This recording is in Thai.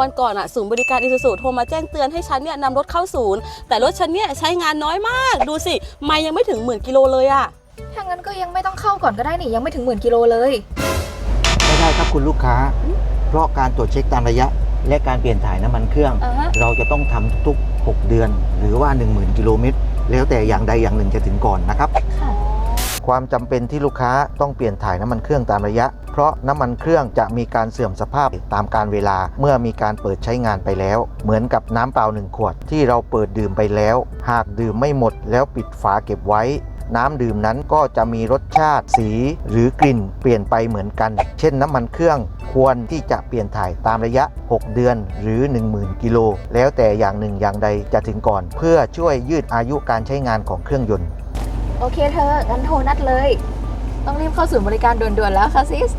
วันก่อนอะศูนย์บริการอิซูซูโทรมาแจ้งเตือนให้ฉันเนี่ยนำรถเข้าศูนย์ แต่รถฉันเนี่ยใช้งานน้อยมาก ดูสิ ไม่ยังไม่ถึงหมื่นกิโลเลยอะถ้างั้นก็ยังไม่ต้องเข้าก่อนก็ได้นี่ยังไม่ถึงหมื่นกิโลเลย ไม่ได้ครับคุณลูกค้า เพราะการตรวจเช็คตามระยะ และการเปลี่ยนถ่ายน้ำมันเครื่อง อ่าฮะ เราจะต้องทำทุกๆ 6 เดือน หรือว่า 10,000 กิโลเมตร แล้วแต่อย่างใดอย่างหนึ่งจะถึงก่อนนะครับ ค่ะ ความจำเป็นที่ลูกค้าต้องเปลี่ยนถ่ายน้ำมันเครื่องตามระยะ เพราะน้ำมันเครื่องจะมีการเสื่อมสภาพตามการเวลาเมื่อมีการเปิดใช้งานไปแล้ว เหมือนกับน้ำเปล่าหนึ่งขวดที่เราเปิดดื่มไปแล้ว หากดื่มไม่หมดแล้วปิดฝาเก็บไว้ น้ำดื่มนั้นก็จะมีรสชาติสี หรือกลิ่นเปลี่ยนไปเหมือนกัน เช่นน้ำมันเครื่องควรที่จะเปลี่ยนถ่ายตามระยะ 6 เดือนหรือ 10,000 กิโล แล้วแต่อย่างหนึ่งอย่างใดจะถึงก่อน เพื่อช่วยยืดอายุการใช้งานของเครื่องยนต์ โอเคเธองั้นโทรนัดเลย ต้องรีบเข้าศูนย์บริการด่วนๆแล้วค่ะซิส